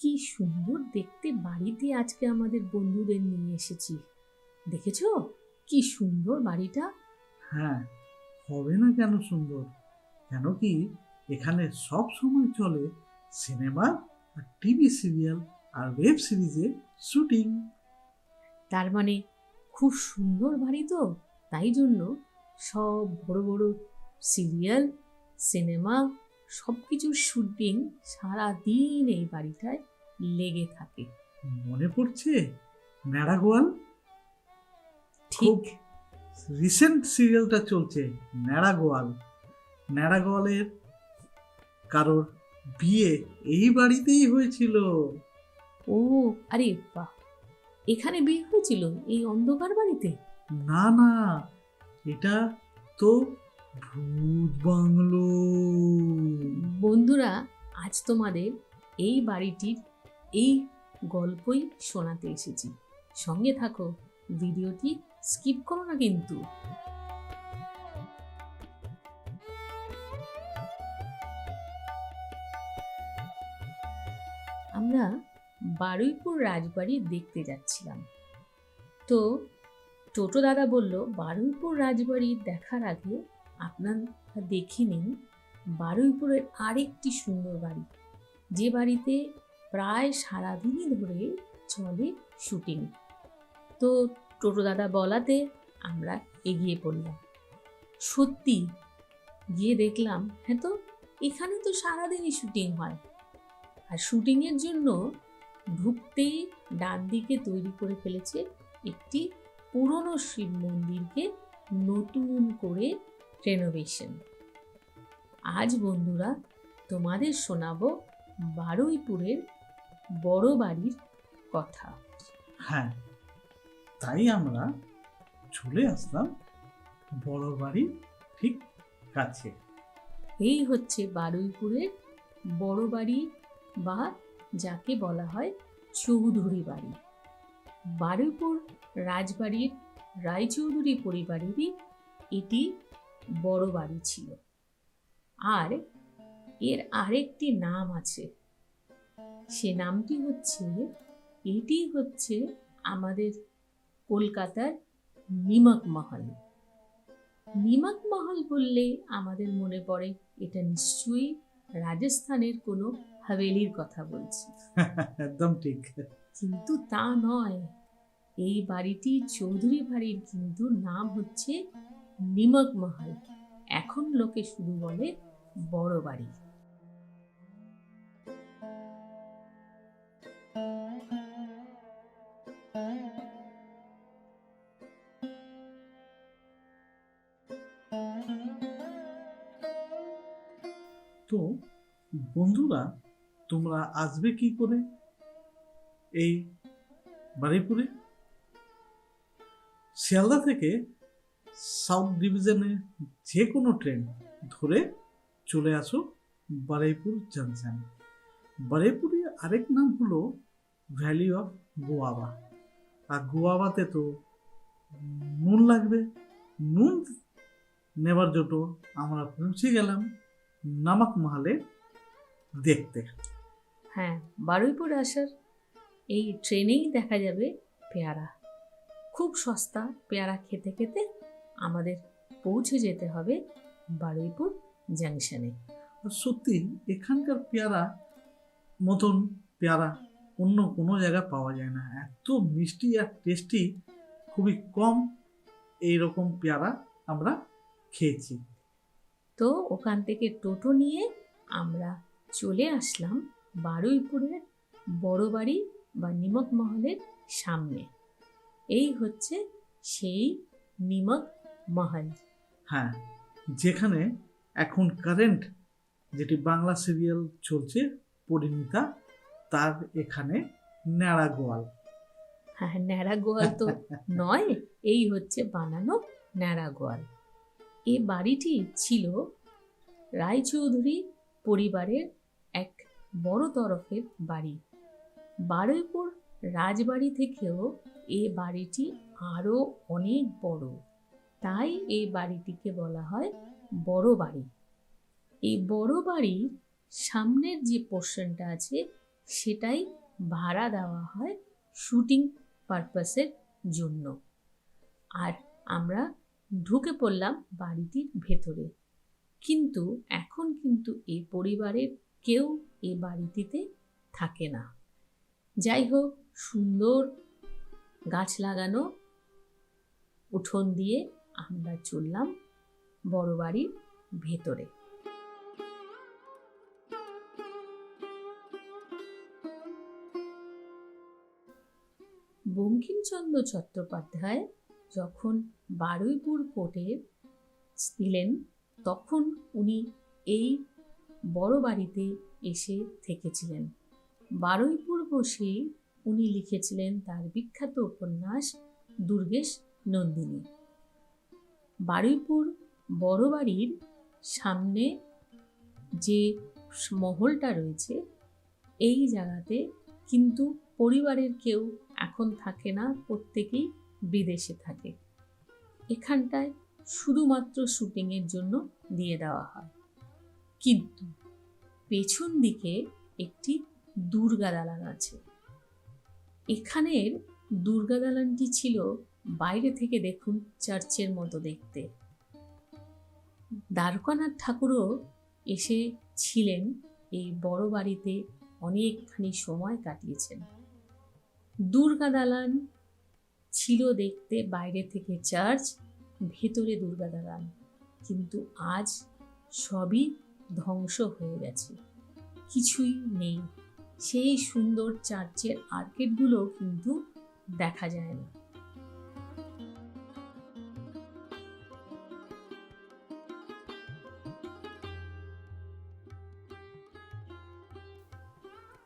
কি সুন্দর দেখতে বাড়িতে আজকে আমাদের বন্ধুদের নিয়ে এসেছি। দেখেছ? কি সুন্দর বাড়িটা। হ্যাঁ হবে না কেন সুন্দর? কেন কি এখানে সব সময় চলে সিনেমা আর টিভি সিরিয়াল আর ওয়েব সিরিজে শুটিং। তার মানে খুব সুন্দর বাড়ি তো? তাই জন্য সব বড় বড় সিরিয়াল সিনেমা সব কিছুর শুটিং সারাদিন এই বাড়িটায় লেগে থাকে। মনে পড়ছে ন্যাড়াগোয়াল ঠিক। রিসেন্ট সিরিয়ালটা চলছে ন্যাড়াগোয়াল ন্যাড়াগোয়ালের কারোর বিয়ে এই বাড়িতেই হয়েছিল। ও আরে বাহ! এখানে বিয়ে হয়েছিল এই অন্ধকার বাড়িতে? না না এটা তো ভূত বাংলো। বন্ধুরা, আজ তোমাদের এই বাড়িটির এই গল্পই শোনাতে এসেছি। সঙ্গে থাকো, ভিডিওটি স্কিপ করো না কিন্তু। আমরা বারুইপুর রাজবাড়ি দেখতে যাচ্ছিলাম। তো টোটো দাদা বলল, বারুইপুর রাজবাড়ি দেখার আগে আপনারা দেখে নিন বারুইপুরের আরেকটি সুন্দর বাড়ি। যে বাড়িতে প্রায় সারাদিনই ধরে চলে শুটিং। তো টোটো দাদা বলাতে আমরা এগিয়ে পড়লাম। সত্যি গিয়ে দেখলাম হ্যাঁ তো, এখানে তো সারাদিনই শুটিং হয়। আর শুটিংয়ের জন্য ঢুকতেই ডান দিকে তৈরি করে ফেলেছে একটি পুরনো শিব মন্দিরকে নতুন করে রেনোভেশন আজ বন্ধুরা তোমাদের শোনাবো বারুইপুরের বড় বাড়ির কথা। হ্যাঁ তাই আমরা চলে আসলাম বড় বাড়ির ঠিক কাছে। এই হচ্ছে বারুইপুরের বড় বাড়ি বা যাকে বলা হয় চৌধুরী বাড়ি। বারুইপুর রাজবাড়ির রায়চৌধুরী পরিবারেরই এটি বড় বাড়ি ছিল। আর এর আরেকটি নাম আছে। সে নামটি হচ্ছে এটি হচ্ছে আমাদের কলকাতার নিমক মহল। নিমক মহল বললে আমাদের মনে পড়ে এটা নিশ্চয়ই রাজস্থানের কোনো হাভেলির কথা বলছি। একদম ঠিক। কিন্তু তা নয় এই বাড়িটি চৌধুরী বাড়ির কিন্তু নাম হচ্ছে নিমক মহল। এখন লোকে শুধু বলে, বড় বাড়ি। তো, বন্ধুরা, তোমরা আসবে কি করে? এই বারুইপুরে শিয়ালদা থেকে সাউথ ডিভিশনে যে কোনো ট্রেন ধরে চলে আসো বারুইপুর জাংশন। বারুইপুরের আরেক নাম হলো ভ্যালি অফ গোয়াবা। আর গোয়াবাতে তো নুন লাগবে। নুন নেবার জন্য আমরা পৌঁছে গেলাম নামক মহলে দেখতে। হ্যাঁ বারুইপুর আসার এই ট্রেনেই দেখা যাবে পেয়ারা। খুব সস্তা পেয়ারা খেতে খেতে আমাদের পৌঁছে যেতে হবে বারুইপুর জাংশনে। সত্যি এখানকার পেয়ারা মতন পেয়ারা অন্য কোনো জায়গায় পাওয়া যায় না। এত মিষ্টি আর টেস্টি খুবই কম এই রকম পেয়ারা আমরা খেয়েছি। তো ওখান থেকে টোটো নিয়ে আমরা চলে আসলাম বারুইপুরের বড় বাড়ি বা নিমক মহলের সামনে। এই হচ্ছে সেই নিমক মহল হ্যাঁ যেখানে এখন কারেন্ট যেটি বাংলা সিরিয়াল চলছে পরিণীতা তার এখানে ন্যাড়া গোয়াল। হ্যাঁ ন্যাড়া গোয়াল তো নয় এই হচ্ছে বানানো ন্যাড়া গোয়াল। এ বাড়িটি ছিল রায়চৌধুরী পরিবারের এক বড় তরফের বাড়ি। বারুইপুর রাজবাড়ি থেকেও এ বাড়িটি আরও অনেক বড়। তাই এই বাড়িটিকে বলা হয় বড় বাড়ি। এই বড় বাড়ির সামনের যে পোর্শনটা আছে, সেটাই ভাড়া দেওয়া হয় শুটিং পারপাসের জন্য। আর আমরা ঢুকে পড়লাম বাড়িটির ভেতরে। কিন্তু এখন কিন্তু এই পরিবারের কেউ এই বাড়িটিতে থাকে না। যাই হোক, সুন্দর গাছ লাগানো, উঠোন দিয়ে আমরা চললাম বড় বাড়ির ভেতরে। বঙ্কিমচন্দ্র চট্টোপাধ্যায় যখন বারুইপুর কোর্টে ছিলেন, তখন উনি এই বড় বাড়িতে এসে থেকেছিলেন। বারুইপুর বসে উনি লিখেছিলেন তার বিখ্যাত উপন্যাস, দুর্গেশ নন্দিনী। বারুইপুর বড় বাড়ির সামনে যে মহলটা রয়েছে, এই জায়গাতে কিন্তু পরিবারের কেউ এখন থাকে না, প্রত্যেকেই বিদেশে থাকে। এখানটায় শুধুমাত্র শুটিংয়ের জন্য দিয়ে দেওয়া হয়। কিন্তু পেছন দিকে একটি দুর্গা দালান আছে। এখানের দুর্গা দালানটি ছিল বাইরে থেকে দেখুন চার্চের মতো দেখতে। দ্বারকানাথ ঠাকুরও এসে ছিলেন এই বড় বাড়িতে অনেকখানি সময় কাটিয়েছেন। দুর্গা দালান ছিল দেখতে বাইরে থেকে চার্চ, ভেতরে দুর্গা দালান। কিন্তু আজ সবই ধ্বংস হয়ে গেছে। কিছুই নেই। সেই সুন্দর চার্চের আর্কেডগুলো কিন্তু দেখা যায় না।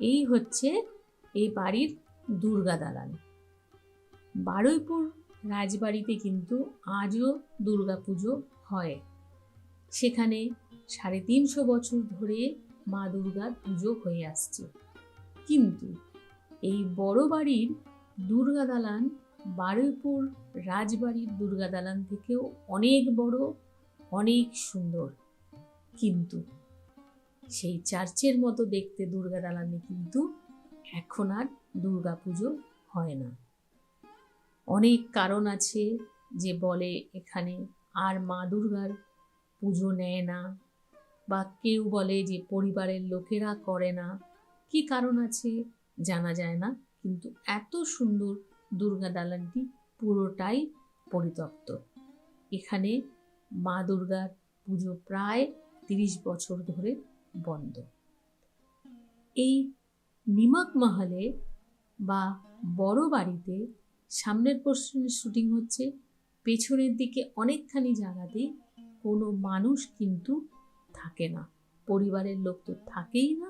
এই হচ্ছে এই বাড়ির দুর্গা দালান। বারুইপুর রাজবাড়িতে কিন্তু আজও দুর্গা পুজো হয়। সেখানে সাড়ে তিনশো বছর ধরে মা দুর্গার পুজো হয়ে আসছে। কিন্তু এই বড় বাড়ির দুর্গা দালান বারুইপুর রাজবাড়ির দুর্গা দালান থেকেও অনেক বড়, অনেক সুন্দর। কিন্তু সেই চার্চের মতো দেখতে দুর্গা দালানে কিন্তু এখন আর দুর্গা পুজো হয় না। অনেক কারণ আছে যে বলে এখানে আর মা দুর্গার পুজো নেয় না বা কেউ বলে যে পরিবারের লোকেরা করে না। কি কারণ আছে জানা যায় না, কিন্তু এত সুন্দর দুর্গা দালানটি পুরোটাই পরিত্যক্ত এখানে মা দুর্গার পুজো প্রায় তিরিশ বছর ধরে বন্ধ। এই নিমাক মহলে বা বড় বাড়িতে সামনের পোর্শনের শুটিং হচ্ছে, পেছনের দিকে অনেকখানি জায়গাতেই কোনো মানুষ কিন্তু থাকে না। পরিবারের লোক তো থাকেই না,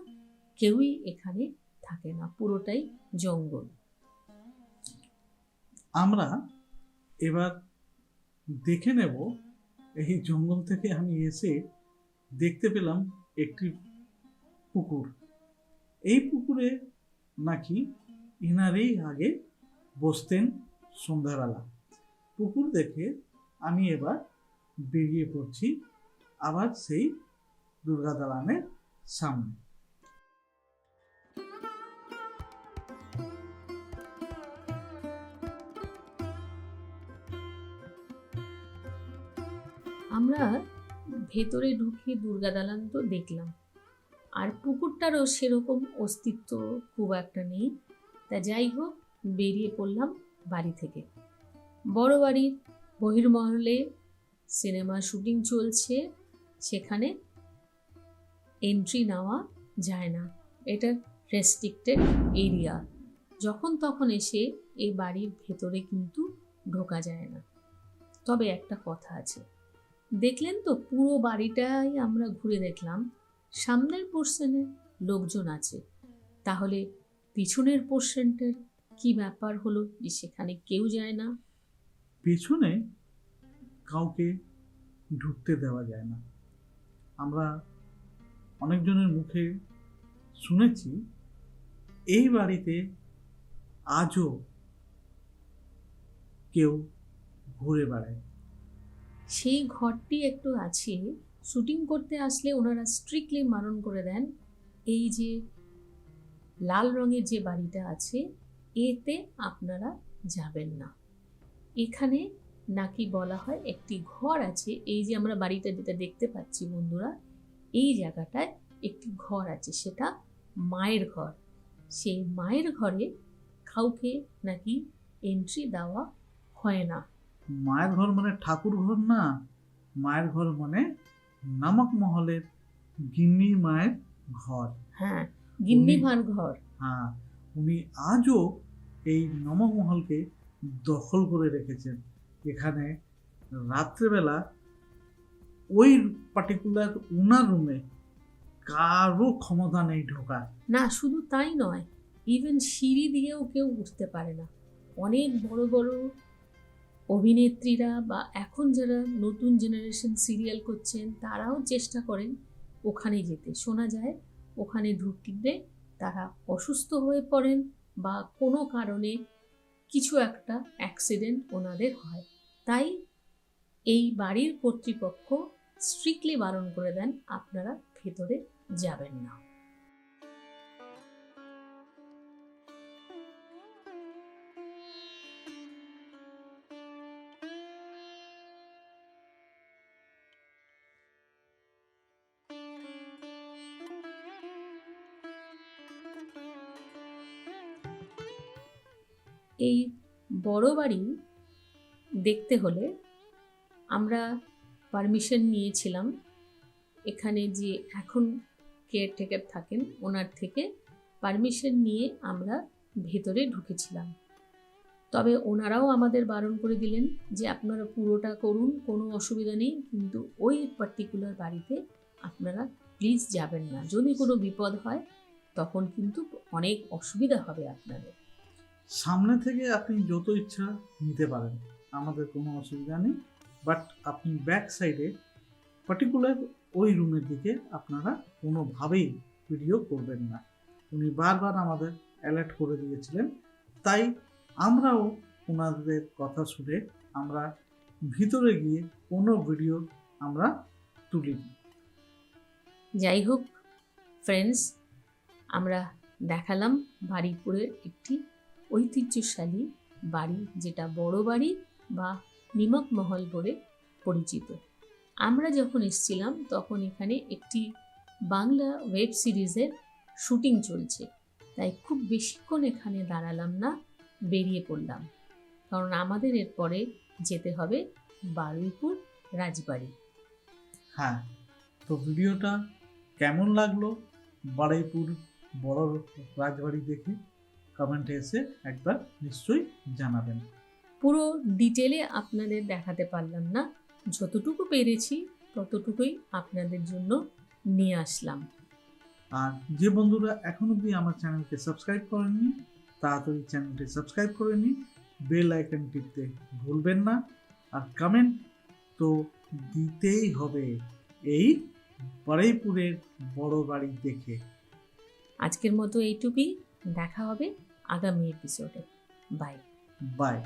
কেউই এখানে থাকে না, পুরোটাই জঙ্গল। আমরা এবার দেখে নেব, এই জঙ্গল থেকে আমি এসে দেখতে পেলাম একটি পুকুর। এই পুকুরে নাকি ইনারেই আগে বসতেন সন্ধ্যাবেলা। পুকুর দেখে আমি এবার বেরিয়ে পড়ছি আবার সেই দুর্গা দালানের সামনে। আমরা ভেতরে ঢুকে দুর্গা দালান তো দেখলাম। আর পুকুরটারও সেরকম অস্তিত্ব খুব একটা নেই। তা যাই হোক, বেরিয়ে পড়লাম বাড়ি থেকে। বড় বাড়ির বহির্মহলে সিনেমা শুটিং চলছে, সেখানে এন্ট্রি নেওয়া যায় না। এটা রেস্ট্রিক্টেড এরিয়া। যখন তখন এসে এই বাড়ির ভেতরে কিন্তু ঢোকা যায় না। তবে একটা কথা আছে। দেখলেন তো পুরো বাড়িটাই আমরা ঘুরে দেখলাম। সামনের পোর্শনে লোকজন আছে। তাহলে পিছনের পোর্শনটার কি ব্যাপার হলো? যে সেখানে কেউ যায় না? পেছনে কাউকে ঢুকতে দেওয়া যায় না। আমরা অনেকজনের মুখে শুনেছি, এই বাড়িতে আজও কেউ ঘুরে বেড়ায়। সেই ঘরটি একটু আছে। শুটিং করতে আসলে ওনারা স্ট্রিক্টলি মারণ করে দেন এই যে লাল রঙের যে বাড়িটা আছে, এতে আপনারা যাবেন না। এখানে নাকি বলা হয় একটি ঘর আছে, এই যে আমরা বাড়িটা যেটা দেখতে পাচ্ছি বন্ধুরা, এই জায়গাটায় একটি ঘর আছে, সেটা মায়ের ঘর। সেই মায়ের ঘরে কাউকে নাকি এন্ট্রি দেওয়া হয় না। মায়ের ঘর মানে ঠাকুর ঘর না মায়ের ঘর মানে নামক মহলের গিন্নি মায়ের ঘর। হ্যাঁ গিন্নি মার ঘর। হ্যাঁ উনি আজও এই নমক মহলকে দখল করে রেখেছেন। এখানে রাত্রেবেলা ওই পার্টিকুলার উনার রুমে কারও ক্ষমতা নেই ঢোকার। না শুধু তাই নয় ইভেন সিঁড়ি দিয়েও কেউ উঠতে পারে না। অনেক বড় বড় অভিনেত্রীরা বা এখন যারা নতুন জেনারেশন সিরিয়াল করছেন, তারাও চেষ্টা করেন ওখানে যেতে। শোনা যায়, ওখানে ঢুকলে তারা অসুস্থ হয়ে পড়েন বা কোনো কারণে কিছু একটা অ্যাক্সিডেন্ট ওনাদের হয়। তাই এই বাড়ির কর্তৃপক্ষ স্ট্রিক্টলি বারণ করে দেন, আপনারা ভেতরে যাবেন না। বড় বাড়ি দেখতে হলে আমরা পারমিশন নিয়েছিলাম। এখানে যে এখন কেয়ারটেকার থাকেন, ওনার থেকে পারমিশন নিয়ে আমরা ভেতরে ঢুকেছিলাম। তবে ওনারাও আমাদের বারণ করে দিলেন যে আপনারা পুরোটা করুন, কোনো অসুবিধা নেই, কিন্তু ওই পার্টিকুলার বাড়িতে আপনারা প্লিজ যাবেন না। যদি কোনো বিপদ হয়, তখন কিন্তু অনেক অসুবিধা হবে আপনাদের। সামনে থেকে আপনি যত ইচ্ছা নিতে পারেন, আমাদের কোনো অসুবিধা নেই। বাট আপনি ব্যাক সাইডে পার্টিকুলার ওই রুমের দিকে আপনারা কোনোভাবেই ভিডিও করবেন না। উনি বারবার আমাদের অ্যালার্ট করে দিয়েছিলেন। তাই আমরাও ওনাদের কথা শুনে আমরা ভিতরে গিয়ে কোনো ভিডিও আমরা তুলিনি। যাই হোক ফ্রেন্ডস আমরা দেখালাম বাড়িপুরের একটি ঐতিহ্যশালী বাড়ি, যেটা বড় বাড়ি বা নিমক মহল বলে পরিচিত। আমরা যখন এসেছিলাম, তখন এখানে একটি বাংলা ওয়েব সিরিজের শুটিং চলছে। তাই খুব বেশিক্ষণ এখানে দাঁড়ালাম না, বেরিয়ে পড়লাম। কারণ আমাদের এরপরে যেতে হবে বারুইপুর রাজবাড়ি। হ্যাঁ তো ভিডিওটা কেমন লাগল বারুইপুর বড় রাজবাড়ি দেখে? কমেন্টে এসে একবার নিশ্চয়ই জানাবেন। পুরো ডিটেলে আপনাদের দেখাতে পারলাম না। যতটুকু পেরেছি ততটুকুই আপনাদের জন্য নিয়ে আসলাম। আর যে বন্ধুরা এখন অবধি আমার চ্যানেলকে সাবস্ক্রাইব করেননি তাড়াতাড়ি চ্যানেলটি সাবস্ক্রাইব করে নিন। বেল আইকন টিপতে ভুলবেন না। আর কমেন্ট তো দিতেই হবে এই বারুইপুরের বড় বাড়ি দেখে। আজকের মতো এইটুকুই। দেখা হবে আগামী এপিসোডে বাই বাই